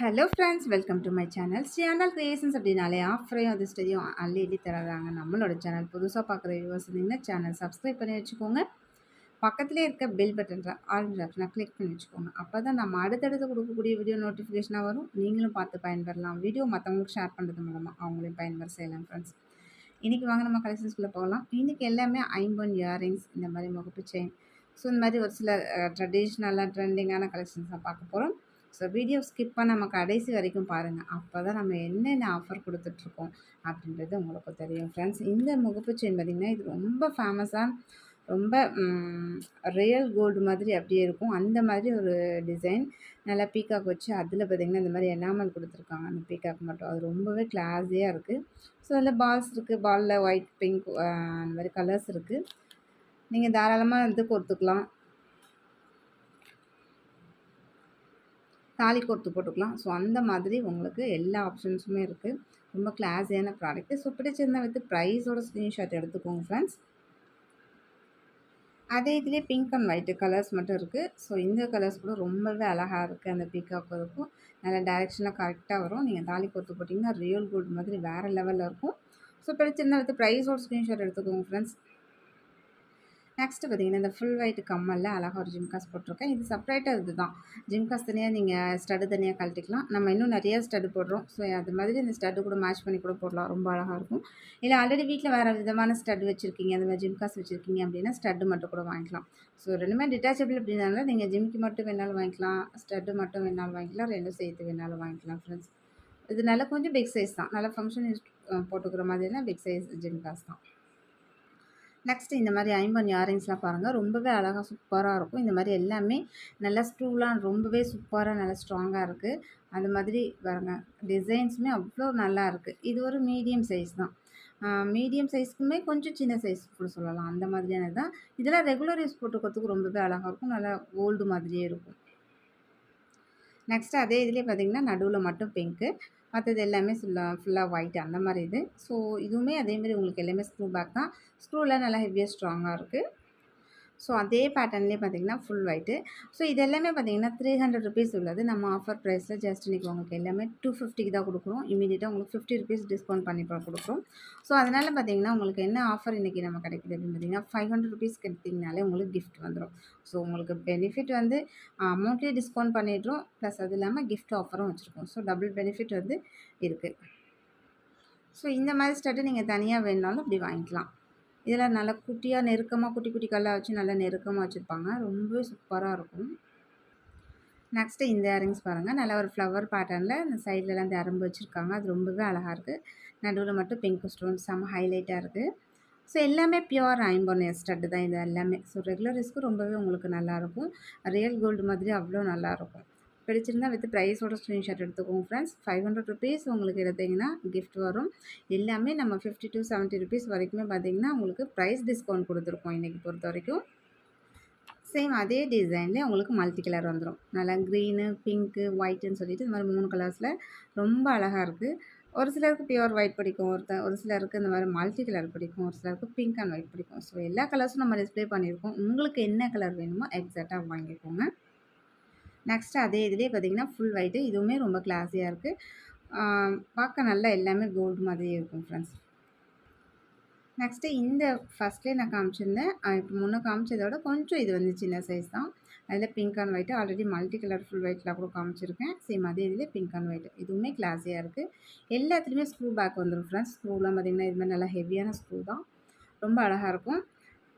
Hello friends welcome to my channel channel creations அப்படின்னாலே ஆஃபரையும் அது ஸ்டடியும் அள்ளி அள்ளி தராங்க. நம்மளோட சேனல் புதுசாக பார்க்குற வியூவர்ஸ் இருந்தீங்கன்னா சேனல் சப்ஸ்கிரைப் பண்ணி வச்சுக்கோங்க. பக்கத்துலேயே இருக்க பெல் பட்டன் ஆல் பட்டனை கிளிக் பண்ணி வச்சுக்கோங்க. அப்போ தான் நம்ம அடுத்தடுத்து கொடுக்கக்கூடிய வீடியோ நோட்டிஃபிகேஷனாக வரும். நீங்களும் பார்த்து பயன்பெறலாம். வீடியோ மற்றவங்களுக்கு ஷேர் பண்ணுறது மூலமாக அவங்களையும் பயன்பெற செய்யலாம் ஃப்ரெண்ட்ஸ் இன்றைக்கி வாங்க நம்ம கலெக்ஷன்ஸ்குள்ளே போகலாம். இன்றைக்கி எல்லாமே ஐம்பன் இயரிங்ஸ் இந்த மாதிரி முகப்பு செயின் ஸோ இந்த மாதிரி ஒரு சில ட்ரெடிஷ்னலாக ட்ரெண்டிங்கான கலெக்ஷன்ஸாக பார்க்க போகிறோம் ஸோ வீடியோ ஸ்கிப் நம்ம கடைசி வரைக்கும் பாருங்கள் அப்போ தான் நம்ம என்னென்ன ஆஃபர் கொடுத்துட்ருக்கோம் அப்படின்றது உங்களுக்கு தெரியும் ஃப்ரெண்ட்ஸ் இந்த முகப்பு செயின் பார்த்திங்கன்னா இது ரொம்ப ஃபேமஸாக ரொம்ப ரியல் கோல்டு மாதிரி அப்படியே இருக்கும். அந்த மாதிரி ஒரு டிசைன் நல்லா பீக்காக் வச்சு அதில் பார்த்திங்கன்னா இந்த மாதிரி எனாமல் கொடுத்துருக்காங்க. அந்த பீக்காக் மட்டும். அது ரொம்பவே கிளாஸியாக இருக்குது ஸோ அதில் பால்ஸ் இருக்குது பாலில் ஒயிட் பிங்க் அந்த மாதிரி கலர்ஸ் இருக்குது நீங்கள் தாராளமாக வந்து கொடுத்துக்கலாம். தாலி கோர்த்து போட்டுக்கலாம். ஸோ அந்த மாதிரி உங்களுக்கு எல்லா ஆப்ஷன்ஸுமே இருக்குது ரொம்ப கிளாஸியான ப்ராடக்ட்டு ஸோ பிடிச்சிருந்தால் வித் ப்ரைஸோட ஸ்க்ரீன்ஷாட் எடுத்துக்கோங்க ஃப்ரெண்ட்ஸ் அதே இதுலேயே பிங்க் அண்ட் ஒயிட்டு கலர்ஸ் மட்டும் இருக்குது ஸோ இந்த கலர்ஸ் கூட ரொம்பவே அழகாக இருக்குது அந்த பீக்காக் இருக்கும். நல்ல டைரெக்ஷனில் கரெக்டாக வரும். நீங்கள் தாலி கோர்த்து போட்டிங்கன்னா ரியல் கோல்டு மாதிரி வேறு லெவலில் இருக்கும். ஸோ பிடிச்சிருந்தால் வித் ப்ரைஸோட ஸ்க்ரீன்ஷாட் எடுத்துக்கோங்க ஃப்ரெண்ட்ஸ் நெக்ஸ்ட்டு பார்த்தீங்கன்னா இந்த ஃபுல் ஒயிட் கம்மலில் அழகாக ஒரு ஜிம்காஸ் போட்டிருக்கேன். இது செப்பரேட்டாக இது தான் ஜிம்காஸ் தனியாக நீங்கள் ஸ்டடு தனியாக கழட்டிக்கலாம். நம்ம இன்னும் நிறைய ஸ்டடு போடுறோம். ஸோ அது மாதிரி இந்த ஸ்டட்டு கூட மேட்ச் பண்ணி கூட போடலாம். ரொம்ப அழகாக இருக்கும். இல்லை ஆல்ரெடி வீட்டில் வேறு விதமான ஸ்டட் வச்சுருக்கீங்க. அந்த மாதிரி ஜிம்காஸ் வச்சுருக்கீங்க அப்படின்னா ஸ்டட்டு மட்டும் கூட வாங்கிக்கலாம். ஸோ ரெண்டுமே டிட்டாச்சபிள் அப்படின்னால நீங்கள் ஜிம்க்கு மட்டும் வேணாலும் வாங்கிக்கலாம். ஸ்டட்டு மட்டும் வேணாலும் வாங்கிக்கலாம். ரெண்டும் சேர்த்து வேணாலும் வாங்கிக்கலாம் ஃப்ரெண்ட்ஸ் இது நல்லா கொஞ்சம் பிக் சைஸ் தான். நல்லா ஃபங்க்ஷன் போட்டுக்கிற மாதிரினா பிக் சைஸ் ஜிம்காஸ் தான். நெக்ஸ்ட் இந்த மாதிரி ஐம்பன் இயரிங்ஸ்லாம் பாருங்கள் ரொம்பவே அழகாக சூப்பராக இருக்கும். இந்த மாதிரி எல்லாமே நல்லா ஸ்க்ரூலாம் ரொம்பவே சூப்பராக நல்லா ஸ்ட்ராங்காக இருக்குது அந்த மாதிரி பாருங்கள் டிசைன்ஸுமே அவ்வளோ நல்லா இருக்குது இது ஒரு மீடியம் சைஸ் தான். மீடியம் சைஸ்க்குமே கொஞ்சம் சின்ன சைஸ் கூட சொல்லலாம். அந்த மாதிரியானது தான். இதெல்லாம் ரெகுலர் யூஸ் போட்டுக்கிறதுக்கு ரொம்பவே அழகாக இருக்கும். நல்லா ஓல்டு மாதிரியே இருக்கும். நெக்ஸ்ட்டு அதே இதுலேயே பார்த்திங்கன்னா நடுவில் மட்டும் பிங்க்கு மற்றது எல்லாமே ஃபுல்லாக ஃபுல்லாக ஒயிட் அந்த மாதிரி இது. ஸோ இதுவுமே அதேமாதிரி உங்களுக்கு எல்லாமே ஸ்க்ரூ பேக் தான். ஸ்க்ரூலாம் நல்லா ஹெவியாக ஸ்ட்ராங்காக இருக்குது ஸோ அதே பேட்டர்ன்லேயே பார்த்தீங்கன்னா ஃபுல் ஒயிட்டு ஸோ இது எல்லாமே பார்த்தீங்கன்னா த்ரீ ஹண்ட்ரட் ருபீஸ் உள்ளது. நம்ம ஆஃபர் ப்ரைஸில் ஜஸ்ட் இன்றைக்கி உங்களுக்கு எல்லாமே டூ ஃபிஃப்டிக்கு தான் கொடுக்குறோம். இமீடியட்டாக உங்களுக்கு ஃபிஃப்டி ருபீஸ் டிஸ்கவுண்ட் பண்ணி கொடுக்குறோம். ஸோ அதனால் பார்த்தீங்கன்னா உங்களுக்கு என்ன ஆஃபர் இன்றைக்கி நம்ம கிடைக்குது அப்படின்னு பார்த்தீங்கன்னா ஃபைவ் ஹண்ட்ரட் ருபீஸ் கிடைத்திங்கனாலே உங்களுக்கு கிஃப்ட் வந்துடும் ஸோ உங்களுக்கு பெனிஃபிட் வந்து அமௌண்ட்லேயே டிஸ்கவுண்ட் பண்ணிடுறோம். ப்ளஸ் அது இல்லாமல் கிஃப்ட் ஆஃபரும் வச்சுருக்கோம். ஸோ டபுள் பெனிஃபிட் வந்து இருக்குது ஸோ இந்த மாதிரி ஸ்டட்டு நீங்கள் தனியாக வேணுனாலும் அப்படி வாங்கிக்கலாம். இதெல்லாம் நல்லா குட்டியாக நெருக்கமாக குட்டி குட்டி கல்லாக வச்சு நல்லா நெருக்கமாக வச்சுருப்பாங்க. ரொம்பவே சூப்பராக இருக்கும். நெக்ஸ்ட்டு இந்த இயரிங்ஸ் பாருங்கள் நல்லா ஒரு ஃப்ளவர் பேட்டர்னில் இந்த சைட்லலாம் இந்த அரும்பு வச்சுருக்காங்க. அது ரொம்பவே அழகாக இருக்குது நடுவில் மட்டும் பிங்க் ஸ்டோன் செம்ம ஹைலைட்டாக இருக்குது ஸோ எல்லாமே பியூர் ஐம்பொன் ஸ்டட்டு தான் இது எல்லாமே. ஸோ ரெகுலர் ரிஸ்க்கு ரொம்பவே உங்களுக்கு நல்லாயிருக்கும் ரியல் கோல்டு மாதிரி அவ்வளோ நல்லாயிருக்கும் பிடிச்சிருந்தா வித் ப்ரைஸோட ஸ்க்ரீன்ஷாட் எடுத்துக்கோங்க ஃப்ரெண்ட்ஸ் ஃபைவ் ஹண்ட்ரட் ருபீஸ் உங்களுக்கு எடுத்திங்கன்னா கிஃப்ட் வரும். எல்லாமே நம்ம ஃபிஃப்டி டு செவன்ட்டி ருபீஸ் வரைக்குமே பார்த்திங்கன்னா உங்களுக்கு ப்ரைஸ் டிஸ்கவுண்ட் கொடுத்துருக்கோம் இன்றைக்கி பொறுத்த வரைக்கும். சேம் அதே டிசைன்லேயே உங்களுக்கு மல்டி கலர் வந்துடும் நல்லா க்ரீனு பிங்க்கு ஒயிட்டுன்னு சொல்லிட்டு இந்த மாதிரி மூணு கலர்ஸில் ரொம்ப அழகாக இருக்குது ஒரு சிலருக்கு பியூர் ஒயிட் பிடிக்கும். ஒருத்தர் ஒரு சிலருக்கு இந்த மாதிரி மல்டி கலர் பிடிக்கும். ஒரு சிலருக்கு பிங்க் அண்ட் ஒயிட் பிடிக்கும். ஸோ எல்லா கலர்ஸும் நம்ம டிஸ்பிளே பண்ணியிருக்கோம். உங்களுக்கு என்ன கலர் வேணுமோ எக்ஸாக்டாக வாங்கிக்கோங்க. நெக்ஸ்ட்டு அதே இதுலேயே பார்த்திங்கன்னா ஃபுல் ஒயிட்டு இதுவுமே ரொம்ப கிளாஸியாக இருக்குது பார்க்க நல்லா எல்லாமே கோல்டு மாதிரியே இருக்கும் ஃப்ரெண்ட்ஸ் நெக்ஸ்ட்டு இந்த ஃபஸ்ட்லேயே நான் காமிச்சிருந்தேன். இப்போ முன்னே காமிச்சதோட கொஞ்சம் இது வந்து சின்ன சைஸ் தான். அதில் pink and white already multi colour full ஒயிட்டில் கூட காமிச்சிருக்கேன். சேம் அதே இதில் பிங்க் அண்ட் ஒயிட் இதுவுமே கிளாஸியாக இருக்குது எல்லாத்துலேயுமே ஸ்க்ரூ பேக் வந்துடும் ஃப்ரெண்ட்ஸ் ஸ்க்ரூலாம் பார்த்திங்கன்னா இது மாதிரி நல்லா ஹெவியான ஸ்க்ரூ தான். ரொம்ப அழகாக இருக்கும்.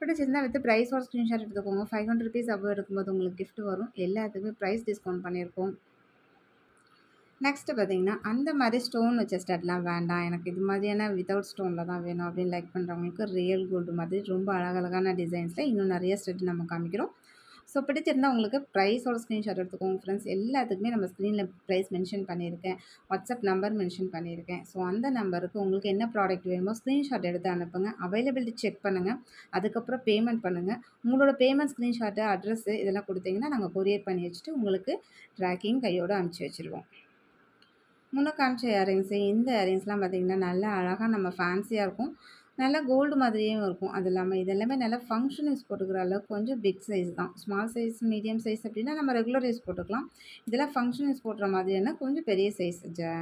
பிடிச்சிருந்தா வித் ப்ரைஸோட ஸ்க்ரீன்ஷாட் எடுத்துக்கோங்க. ஃபைவ் ஹண்ட்ரட் ருபீஸ் அவ்வளோ இருக்கும்போது உங்களுக்கு கிஃப்ட் வரும். எல்லாத்துக்குமே ப்ரைஸ் டிஸ்கவுண்ட் பண்ணியிருக்கோம் நெக்ஸ்ட்டு பார்த்தீங்கன்னா அந்த மாதிரி ஸ்டோன் வச்ச ஸ்டட்லாம் வேண்டாம். எனக்கு இது மாதிரியான வித்தவுட் ஸ்டோனில் தான் வேணும் அப்படின்னு லைக் பண்ணுறவங்களுக்கு ரியல் கோல்டு மாதிரி ரொம்ப அழகழகான டிசைன்ஸில் இன்னும் நிறைய ஸ்டெட் நம்ம காமிக்கிறோம். ஸோ பிடிச்சிருந்தால் உங்களுக்கு ப்ரைஸோட ஸ்க்ரீன்ஷாட் எடுத்துக்கோங்க ஃப்ரெண்ட்ஸ் எல்லாத்துக்குமே நம்ம ஸ்க்ரீனில் ப்ரைஸ் மென்ஷன் பண்ணியிருக்கேன். வாட்ஸ்அப் நம்பர் மென்ஷன் பண்ணியிருக்கேன். ஸோ அந்த நம்பருக்கு உங்களுக்கு என்ன ப்ராடக்ட் வேணுமோ ஸ்க்ரீன்ஷாட் எடுத்து அனுப்புங்க. அவைலபிலிட்டி செக் பண்ணுங்கள் அதுக்கப்புறம் பேமெண்ட் பண்ணுங்கள் உங்களோட பேமெண்ட் ஸ்க்ரீன்ஷாட்டு அட்ரஸ்ஸு இதெல்லாம் கொடுத்தீங்கன்னா நாங்கள் கொரியர் பண்ணி வச்சுட்டு உங்களுக்கு ட்ராக்கிங் கையோடு அனுப்பிச்சி வச்சுருவோம். முன்ன காமிச்ச இயரிங்ஸு இந்த இயரிங்ஸ்லாம் பார்த்திங்கன்னா நல்லா அழகாக நம்ம ஃபேன்சியாக இருக்கும். நல்லா கோல்டு மாதிரியும் இருக்கும். அது இல்லாமல் இது எல்லாமே நல்லா ஃபங்க்ஷன் யூஸ் போட்டுக்கிற அளவுக்கு கொஞ்சம் பிக் சைஸ் தான். ஸ்மால் சைஸ் மீடியம் சைஸ் அப்படின்னா நம்ம ரெகுலர் யூஸ் போட்டுக்கலாம். இதெல்லாம் ஃபங்க்ஷன் யூஸ் போடுற மாதிரியான கொஞ்சம் பெரிய சைஸ் ஜ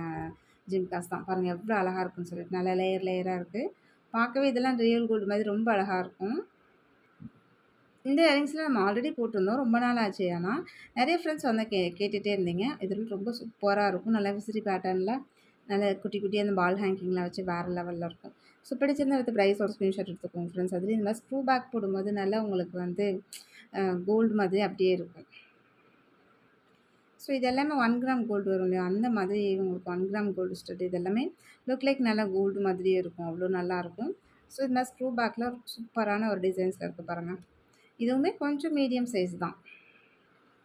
ஜிம்காஸ் தான். பாருங்கள் எவ்வளோ அழகாக இருக்குன்னு சொல்லிட்டு. நல்லா லேயர் லேயராக இருக்குது பார்க்கவே இதெல்லாம் ரியல் கோல்டு மாதிரி ரொம்ப அழகாக இருக்கும். இந்த இயரிங்ஸில் நம்ம ஆல்ரெடி போட்டிருந்தோம். ரொம்ப நாள் ஆச்சு. ஆனால் நிறைய ஃப்ரெண்ட்ஸ் வந்து கே கேட்டுகிட்டே இருந்தீங்க. இதில் ரொம்ப சூப்பராக இருக்கும். நல்லா விசிறி பேட்டர்னில் நல்ல குட்டி குட்டி அந்த பால் ஹேங்கிங்லாம் வச்சு வேறு லெவலில் இருக்கும். ஸோ பிடிச்சிருந்த வித் ப்ரைஸோட ஸ்க்ரீன்ஷாட் எடுத்துக்கோங்க ஃப்ரெண்ட்ஸ் அதுலேயும் இந்த மாதிரி ஸ்க்ரூ பேக் போடும்போது நல்லா உங்களுக்கு வந்து கோல்டு மாதிரி அப்படியே இருக்கும். ஸோ இது எல்லாமே ஒன் கிராம் கோல்டு வரும் இல்லையா? அந்த மாதிரி உங்களுக்கு ஒன் கிராம் கோல்டு ஸ்டட் இது எல்லாமே லுக் லைக் நல்லா கோல்டு மாதிரியே இருக்கும். அவ்வளோ நல்லாயிருக்கும் ஸோ இந்த மாதிரி ஸ்க்ரூ பேக்கில் சூப்பரான ஒரு டிசைன்ஸில் இருக்குது பாருங்கள் இதுவுமே கொஞ்சம் மீடியம் சைஸ் தான்.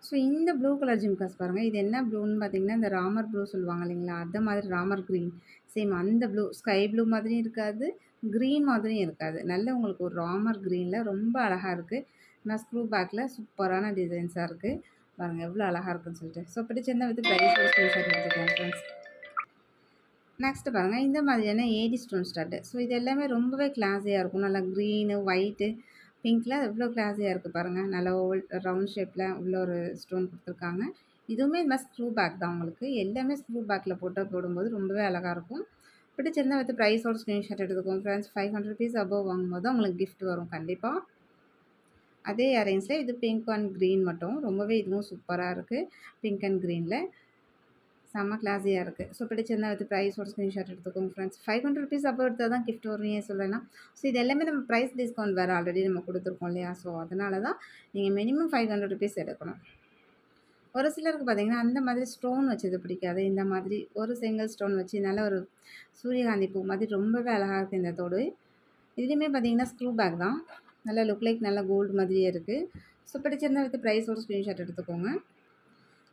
ஸோ இந்த ப்ளூ கலர் ஜிம்காஸ் பாருங்கள் இது என்ன ப்ளூன்னு பார்த்தீங்கன்னா இந்த ராமர் ப்ளூ சொல்லுவாங்க இல்லைங்களா? அந்த மாதிரி ராமர் க்ரீன் சேம் அந்த ப்ளூ ஸ்கை ப்ளூ மாதிரியும் இருக்காது க்ரீன் மாதிரியும் இருக்காது. நல்ல உங்களுக்கு ஒரு ராமர் க்ரீனில் ரொம்ப அழகாக இருக்குது நான் ஸ்க்ரூ பேக்கில் சூப்பரான டிசைன்ஸாக இருக்குது பாருங்கள் எவ்வளோ அழகாக இருக்குன்னு சொல்லிட்டு. ஸோ பிடிச்சிருந்தா வந்து ப்ரைஸ் எடுத்துக்கோங்க ஃப்ரெண்ட்ஸ் நெக்ஸ்ட்டு பாருங்கள் இந்த மாதிரியான ஏடி ஸ்டோன் ஸ்டார்ட்டு ஸோ இது எல்லாமே ரொம்பவே கிளாஸியாக இருக்கும். நல்லா க்ரீனு ஒயிட்டு பிங்க்கில் எவ்வளோ கிளாஸியாக இருக்குது பாருங்கள் நல்ல ஓல் ரவுண்ட் ஷேப்பில் உள்ள ஒரு ஸ்டோன் கொடுத்துருக்காங்க. இதுவுமே இந்த மாதிரி ஸ்க்ரூ பேக் தான் உங்களுக்கு. எல்லாமே ஸ்க்ரூ பேக்கில் போட்டு போடும்போது ரொம்பவே அழகாக இருக்கும். பிடிச்சிருந்தால் வந்து ப்ரைஸோட ஸ்க்ரீன்ஷாட் எடுத்துக்கோங்க friends five hundred rupees above வாங்கும்போது உங்களுக்கு கிஃப்ட் வரும் கண்டிப்பாக அதே அரேஞ்சில் இது பிங்க் அண்ட் க்ரீன் மட்டும். ரொம்பவே இதுவும் சூப்பராக இருக்குது பிங்க் அண்ட் க்ரீனில் செம்ம கிளாஸியாக இருக்குது ஸோ பிடிச்சிருந்தா வந்து ப்ரைஸோட ஸ்க்ரீன்ஷாட் எடுத்துக்கோங்க ஃப்ரெண்ட்ஸ் ஃபைவ் ஹண்ட்ரட் ருபீஸ் அப்போ எடுத்தால் தான் கிஃப்ட் வரும் ஏன் சொல்லலாம் ஸோ இது எல்லாமே நம்ம ப்ரைஸ் டிஸ்கவுண்ட் வேறு ஆல்ரெடி நம்ம கொடுத்துருக்கோம் இல்லையா? ஸோ அதனால தான் நீங்கள் மினிமம் ஃபைவ் ஹண்ட்ரட் ருபீஸ் எடுக்கணும். ஒரு சிலருக்கு பார்த்தீங்கன்னா அந்த மாதிரி ஸ்டோன் வச்சது பிடிக்காது. இந்த மாதிரி ஒரு சிங்கிள் ஸ்டோன் வச்சு நல்ல ஒரு சூரியகாந்தி பூ மாதிரி ரொம்பவே அழகாக இருக்குது இந்த தோடு. இதுலேயுமே பார்த்தீங்கன்னா ஸ்க்ரூ பேக் தான். நல்லா லுக் லைக் நல்லா கோல்டு மாதிரியே இருக்குது ஸோ பிடிச்சிருந்தா வித் ப்ரைஸோட ஸ்க்ரீன்ஷாட் எடுத்துக்கோங்க.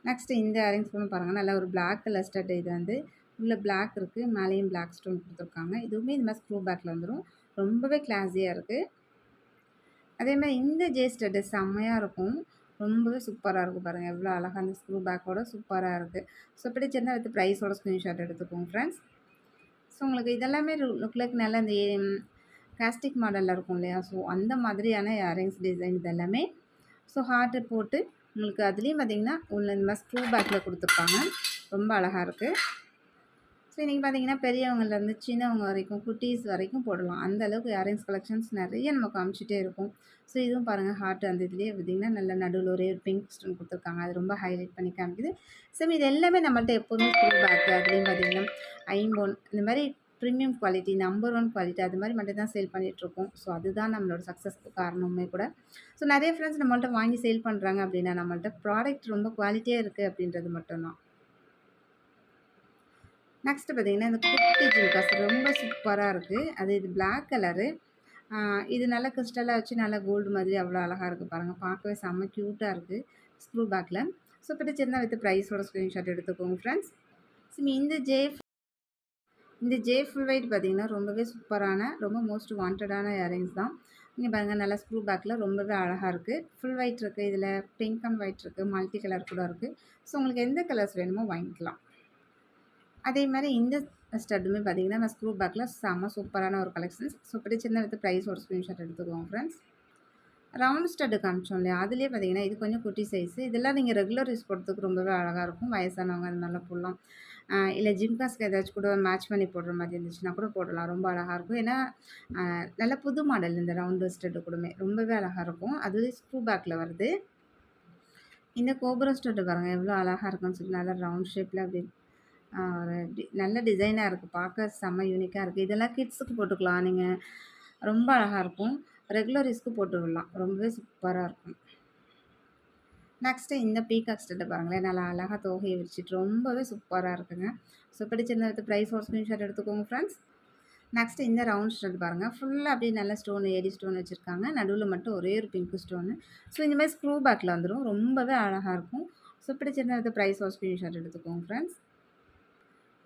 நெக்ஸ்ட்டு இந்த அரேஞ்ச் பண்ணி பாருங்கள் நல்லா ஒரு பிளாக் கலர் ஸ்டட் இது வந்து. உள்ளே பிளாக் இருக்குது மேலேயும் பிளாக் ஸ்டோன் கொடுத்துருக்காங்க. இதுவுமே இந்த மாதிரி ஸ்க்ரூ பேக்கில் வந்துடும் ரொம்பவே கிளாஸியாக இருக்குது அதே மாதிரி இந்த ஜே ஸ்டட்டு செம்மையாக இருக்கும். ரொம்பவே சூப்பராக இருக்கும் பாருங்கள் எவ்வளோ அழகாக அந்த ஸ்க்ரூ பேக்கோட சூப்பராக இருக்குது ஸோ பிடிச்சிருந்தா வித் ப்ரைஸோட ஸ்க்ரீன்ஷாட் எடுத்துக்கோங்க ஃப்ரெண்ட்ஸ் ஸோ உங்களுக்கு இதெல்லாமே லுக் நல்லா இந்த காஸ்டிக் மாடலில் இருக்கும் இல்லையா? ஸோ அந்த மாதிரியான இயரிங்ஸ் டிசைன் இதெல்லாமே. ஸோ ஹார்ட்டு போட்டு உங்களுக்கு அதுலேயும் பார்த்திங்கன்னா உள்ள இந்த மாதிரி ஸ்க்ரூ பேக்கில் கொடுத்துருப்பாங்க. ரொம்ப அழகாக இருக்குது ஸோ இன்றைக்கி பார்த்தீங்கன்னா பெரியவங்கலேருந்து சின்னவங்க வரைக்கும் குட்டீஸ் வரைக்கும் போடலாம். அந்த அளவுக்கு இயரிங்ஸ் கலெக்ஷன்ஸ் நிறைய நம்ம காமிச்சிட்டே இருக்கும் ஸோ இதுவும் பாருங்கள் ஹார்ட் அந்த இதுலேயே பார்த்திங்கன்னா நல்ல நடுவில் ஒரே ஒரு பிங்க் ஸ்டோன் கொடுத்துருக்காங்க. அது ரொம்ப ஹைலைட் பண்ணி காமிக்குது. ஸோ இது எல்லாமே நம்மள்ட்ட எப்போதுமே ஸ்க்ரூ பேக்கு அதுலேயும் பார்த்திங்கன்னா ஐம்போன் இந்த மாதிரி premium quality number one quality அது மாதிரி மட்டும் தான் சேல் பண்ணிகிட்ருக்கோம் ஸோ அதுதான் நம்மளோட சக்ஸஸ்க்கு காரணமே கூட. ஸோ நிறைய ஃப்ரெண்ட்ஸ் நம்மள்ட்ட வாங்கி சேல் பண்ணுறாங்க அப்படின்னா நம்மள்ட்ட ப்ராடக்ட் ரொம்ப குவாலிட்டியாக இருக்குது அப்படின்றது மட்டும்தான். நெக்ஸ்ட்டு பார்த்திங்கன்னா இந்த குட்டி ஜிம்காஸ் ரொம்ப சூப்பராக இருக்குது அது இது பிளாக் கலரு இது நல்லா கிறிஸ்டலாக வச்சு நல்லா கோல்டு மாதிரி அவ்வளோ அழகாக இருக்குது பாருங்கள் பார்க்கவே செம்ம க்யூட்டாக இருக்குது ஸ்க்ரூ பேக்கில் ஸோ பிடிச்சிருந்தா வித் ப்ரைஸோட ஸ்க்ரீன்ஷாட் எடுத்துக்கோங்க ஃப்ரெண்ட்ஸ் இந்த ஜே இந்த ஜே ஃபுல் ஒயிட் பார்த்திங்கன்னா ரொம்பவே சூப்பரான ரொம்ப மோஸ்ட் வாண்டடான இயரிங்ஸ் தான். இங்கே பாருங்கள் நல்லா ஸ்க்ரூ பேக்கில் ரொம்பவே அழகாக இருக்குது ஃபுல் ஒயிட் இருக்குது இதில் பிங்க் அண்ட் ஒயிட் இருக்குது மல்டி கலர் கூட இருக்குது ஸோ உங்களுக்கு எந்த கலர்ஸ் வேணுமோ வாங்கிக்கலாம். அதே மாதிரி இந்த ஸ்டட்டுமே பார்த்தீங்கன்னா நான் ஸ்க்ரூ பேக்கில் செம்ம சூப்பரான ஒரு கலெக்ஷன்ஸ் ஸோ பிடிச்சிருந்த எடுத்து ப்ரைஸ் ஒரு ஸ்க்ரீன்ஷாட் எடுத்துக்கோங்க ஃப்ரெண்ட்ஸ் ரவுண்ட் ஸ்டட்டு காமிச்சோம் இல்லையா? அதுலேயே பார்த்தீங்கன்னா இது கொஞ்சம் குட்டி சைஸு இதெல்லாம் நீங்கள் ரெகுலர் யூஸ் போடுறதுக்கு ரொம்பவே அழகாக இருக்கும். வயசானவங்க அந்த மாதிரிலாம் போடலாம். இல்லை ஜிம்காஸ்க்கு ஏதாச்சும் கூட மேட்ச் பண்ணி போடுற மாதிரி இருந்துச்சுன்னா கூட போடலாம். ரொம்ப அழகாக இருக்கும். ஏன்னா நல்ல புது மாடல் இந்த ரவுண்டு ஸ்டட்டு கூடமே. ரொம்பவே அழகாக இருக்கும். அது ஸ்க்ரூ பேக்கில் வருது. இந்த கோபுரம் ஸ்டட்டு பாருங்கள் எவ்வளோ அழகாக இருக்குன்னு சொல்லி நல்லா ரவுண்ட் ஷேப்பில் அப்படி ஒரு நல்ல டிசைனாக இருக்குது பார்க்க செம்ம யூனிக்காக இருக்குது இதெல்லாம் கிட்ஸுக்கு போட்டுக்கலாம். நீங்கள் ரொம்ப அழகாக இருக்கும். ரெகுலர் யூஸ்க்கு போட்டு விடலாம். ரொம்பவே சூப்பராக இருக்கும். நெக்ஸ்ட்டு இந்த பீகாக் ஸ்டெட்டை பாருங்களேன். நல்லா அழகாக தோகையை விரிச்சிட்டு ரொம்பவே சூப்பராக இருக்குங்க. ஸோ பிடிச்சிருந்த வித்து ப்ரைஸ் ஒரு ஸ்க்ரீன்ஷாட் எடுத்துக்கோங்க ஃப்ரெண்ட்ஸ் நெக்ஸ்ட்டு இந்த ரவுண்ட் ஸ்டோன் பாருங்கள் ஃபுல்லாக அப்படியே நல்ல ஸ்டோன் ஏடி ஸ்டோன் வச்சுருக்காங்க. நடுவில் மட்டும் ஒரே ஒரு பிங்க் ஸ்டோனு ஸோ இந்த மாதிரி ஸ்க்ரூ பேக்கில் வந்துடும் ரொம்பவே அழகாக இருக்கும். ஸோ பிடிச்சிருந்த வித்து ப்ரைஸ் ஒரு ஸ்க்ரீன்ஷாட் எடுத்துக்கோங்க ஃப்ரெண்ட்ஸ்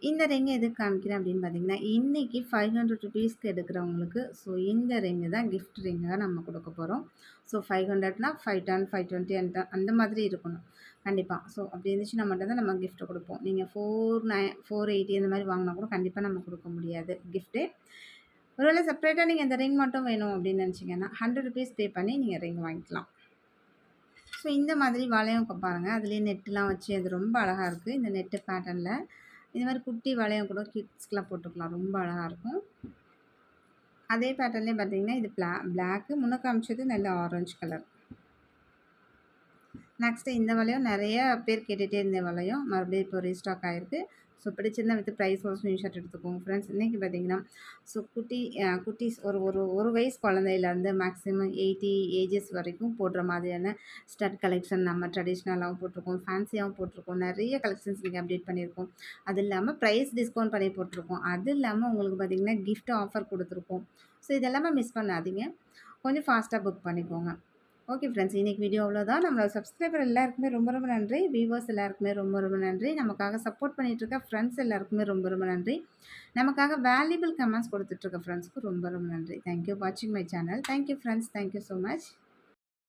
இந்த ரிங் எதுக்கு காமிக்கிறேன் அப்படின்னு பார்த்தீங்கன்னா இன்றைக்கி ஃபைவ் ஹண்ட்ரட் ருபீஸ்க்கு எடுக்கிறவங்களுக்கு ஸோ இந்த ரிங்கு தான் கிஃப்ட் ரிங்காக நம்ம கொடுக்க போகிறோம் ஸோ ஃபைவ் ஹண்ட்ரட்னா ஃபைவ் டென் ஃபைவ் டுவெண்ட்டி அந்த அந்த மாதிரி இருக்கணும். கண்டிப்பாக ஸோ அப்படி இருந்துச்சுன்னா மட்டும் தான் நம்ம கிஃப்ட் கொடுப்போம். நீங்கள் ஃபோர் நை ஃபோர் எயிட்டி இந்த மாதிரி வாங்கினா கூட கண்டிப்பாக நம்ம கொடுக்க முடியாது கிஃப்ட்டு ஒருவேளை செப்பரேட்டாக நீங்கள் இந்த ரிங் மட்டும் வேணும் அப்படின்னு நினச்சிங்கன்னா ஹண்ட்ரட் ருபீஸ் பே பண்ணி நீங்கள் ரிங் வாங்கிக்கலாம். ஸோ இந்த மாதிரி வளையம் பாருங்கள் அதுலேயே நெட்டுலாம் வச்சு அது ரொம்ப அழகாக இருக்குது இந்த நெட்டு பேட்டர்னில் இது மாதிரி குட்டி வளையம் கூட கிட்ஸ்க்கெலாம் போட்டுக்கலாம். ரொம்ப அழகாக இருக்கும். அதே பேட்டர்ன்லேயே பார்த்தீங்கன்னா இது பிளா பிளாக்கு முன்ன காமிச்சது நல்ல ஆரஞ்சு கலர் நெக்ஸ்ட்டு இந்த வளையம் நிறைய பேர் கேட்டுகிட்டே இருந்த வளையம். மறுபடியும் இப்போ ரீஸ்டாக் ஆகிருக்கு ஸோ பிடிச்சிருந்தா வித் ப்ரைஸ் ஒரு ஸ்க்ரீன்ஷாட் எடுத்துக்கோங்க ஃப்ரெண்ட்ஸ் இன்றைக்கி பார்த்தீங்கன்னா ஸோ குட்டி குட்டிஸ் ஒரு ஒரு ஒரு வயசு குழந்தையிலேருந்து மேக்ஸிமம் எயிட்டி ஏஜஸ் வரைக்கும் போடுற மாதிரியான ஸ்டட் கலெக்ஷன் நம்ம ட்ரெடிஷ்னலாகவும் போட்டிருக்கோம் ஃபேன்சியாகவும் போட்டிருக்கோம். நிறைய கலெக்ஷன்ஸ் நீங்கள் அப்டேட் பண்ணியிருக்கோம். அது இல்லாமல் ப்ரைஸ் டிஸ்கவுண்ட் பண்ணி போட்டிருக்கோம். அது இல்லாமல் உங்களுக்கு பார்த்தீங்கன்னா கிஃப்ட் ஆஃபர் கொடுத்துருக்கோம். ஸோ இதெல்லாமே மிஸ் பண்ணாதீங்க. கொஞ்சம் ஃபாஸ்ட்டாக புக் பண்ணிக்கோங்க. ஓகே ஃப்ரெண்ட்ஸ் இன்னைக்கு வீடியோ அவ்வளோதான் நம்மளோட சப்ஸ்கிரைபர் எல்லாருக்குமே ரொம்ப ரொம்ப நன்றி. வியூவர்ஸ் எல்லாருக்குமே ரொம்ப ரொம்ப நன்றி. நமக்காக சப்போர்ட் பண்ணிட்டு இருக்க ஃப்ரெண்ட்ஸ் எல்லாருக்குமே ரொம்ப ரொம்ப நன்றி. நமக்காக வேல்யூபிள் கமெண்ட்ஸ் கொடுத்துட்ருக்க ஃப்ரெண்ட்ஸ்க்கு ரொம்ப ரொம்ப நன்றி. தேங்க்யூ வாட்சிங் my channel thank you friends thank you so much